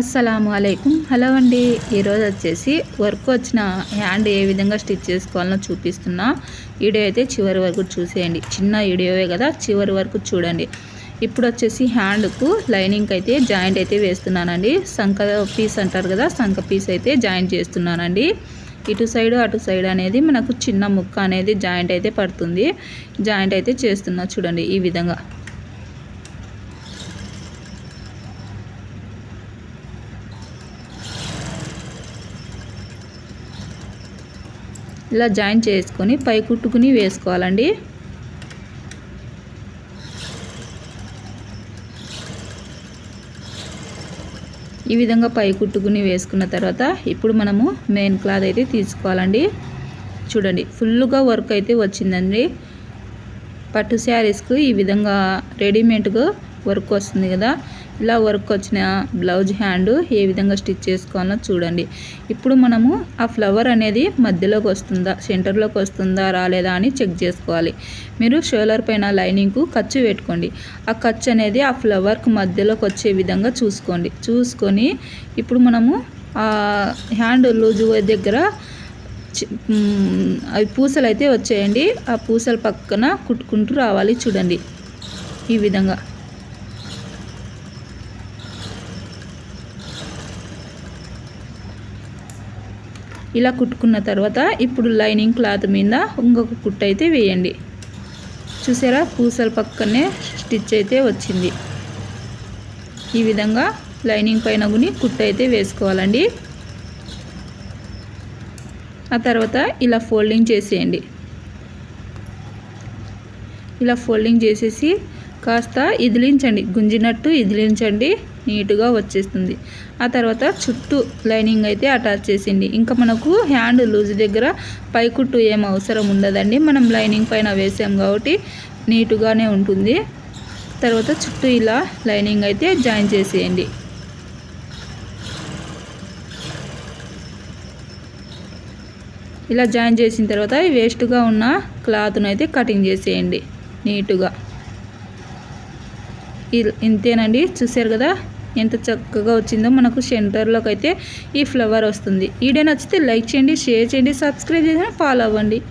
అస్సలం అయికం హలో అండి. ఈరోజు వచ్చేసి వర్క్ వచ్చిన హ్యాండ్ ఏ విధంగా స్టిచ్ చేసుకోవాలో చూపిస్తున్నా. వీడియో అయితే చివరి వరకు చూసేయండి. చిన్న వీడియోవే కదా చివరి వరకు చూడండి. ఇప్పుడు వచ్చేసి హ్యాండ్కు లైనింగ్ అయితే జాయింట్ అయితే వేస్తున్నానండి. సంక పీస్ అంటారు కదా సంక పీస్ అయితే జాయింట్ చేస్తున్నానండి. ఇటు సైడ్ అటు సైడ్ అనేది మనకు చిన్న ముక్క అనేది జాయింట్ అయితే పడుతుంది. జాయింట్ అయితే చేస్తున్నా చూడండి ఈ విధంగా. ఇలా జాయిన్ చేసుకొని పై కుట్టుకుని వేసుకోవాలండి. ఈ విధంగా పై కుట్టుకుని వేసుకున్న తర్వాత ఇప్పుడు మనము మెయిన్ క్లాత్ అయితే తీసుకోవాలండి. చూడండి ఫుల్గా వర్క్ అయితే వచ్చిందండి. పట్టు శారీస్కు ఈ విధంగా రెడీమేడ్గా వర్క్ వస్తుంది కదా. ఇలా వర్క్ వచ్చిన బ్లౌజ్ హ్యాండ్ ఏ విధంగా స్టిచ్ చేసుకోవాలో చూడండి. ఇప్పుడు మనము ఆ ఫ్లవర్ అనేది మధ్యలోకి వస్తుందా సెంటర్లోకి వస్తుందా రాలేదా అని చెక్ చేసుకోవాలి. మీరు షోలర్ పైన లైనింగ్కు ఖర్చు పెట్టుకోండి. ఆ ఖర్చు అనేది ఆ ఫ్లవర్కి మధ్యలోకి వచ్చే విధంగా చూసుకోండి. చూసుకొని ఇప్పుడు మనము ఆ హ్యాండ్ లూజు దగ్గర అవి పూసలు అయితే వచ్చేయండి. ఆ పూసల పక్కన కుట్టుకుంటూ రావాలి చూడండి. ఈ విధంగా. ఇలా కుట్టుకున్న తర్వాత ఇప్పుడు లైనింగ్ క్లాత్ మీద ఇంకొక కుట్టు అయితే వేయండి. చూసారా? పూసల పక్కనే స్టిచ్ అయితే వచ్చింది. ఈ విధంగా లైనింగ్ పైన గుని కుట్టు అయితే వేసుకోవాలండి. ఆ తర్వాత ఇలా ఫోల్డింగ్ చేసేయండి. ఇలా ఫోల్డింగ్ చేసేసి కాస్త ఇదిలించండి. గుంజినట్టు ఇదిలించండి. నీట్గా వచ్చేస్తుంది. ఆ తర్వాత చుట్టూ లైనింగ్ అయితే అటాచ్ చేసింది. ఇంకా మనకు హ్యాండ్ లూజ్ దగ్గర పైకుట్టు ఏం అవసరం ఉండదండి. మనం లైనింగ్ పైన వేసాం కాబట్టి నీటుగానే ఉంటుంది. తర్వాత చుట్టూ ఇలా లైనింగ్ అయితే జాయిన్ చేసేయండి. ఇలా జాయిన్ చేసిన తర్వాత వేస్ట్గా ఉన్న క్లాత్ను అయితే కటింగ్ చేసేయండి. నీటుగా. ఇంతేనండి. చూసారు కదా? ఎంత చక్కగా వచ్చిందో మనకు సెంటర్లోకి అయితే ఈ ఫ్లవర్ వస్తుంది. వీడియో నచ్చితే లైక్ చేయండి షేర్ చేయండి సబ్స్క్రైబ్ చేసి ఫాలో అవ్వండి.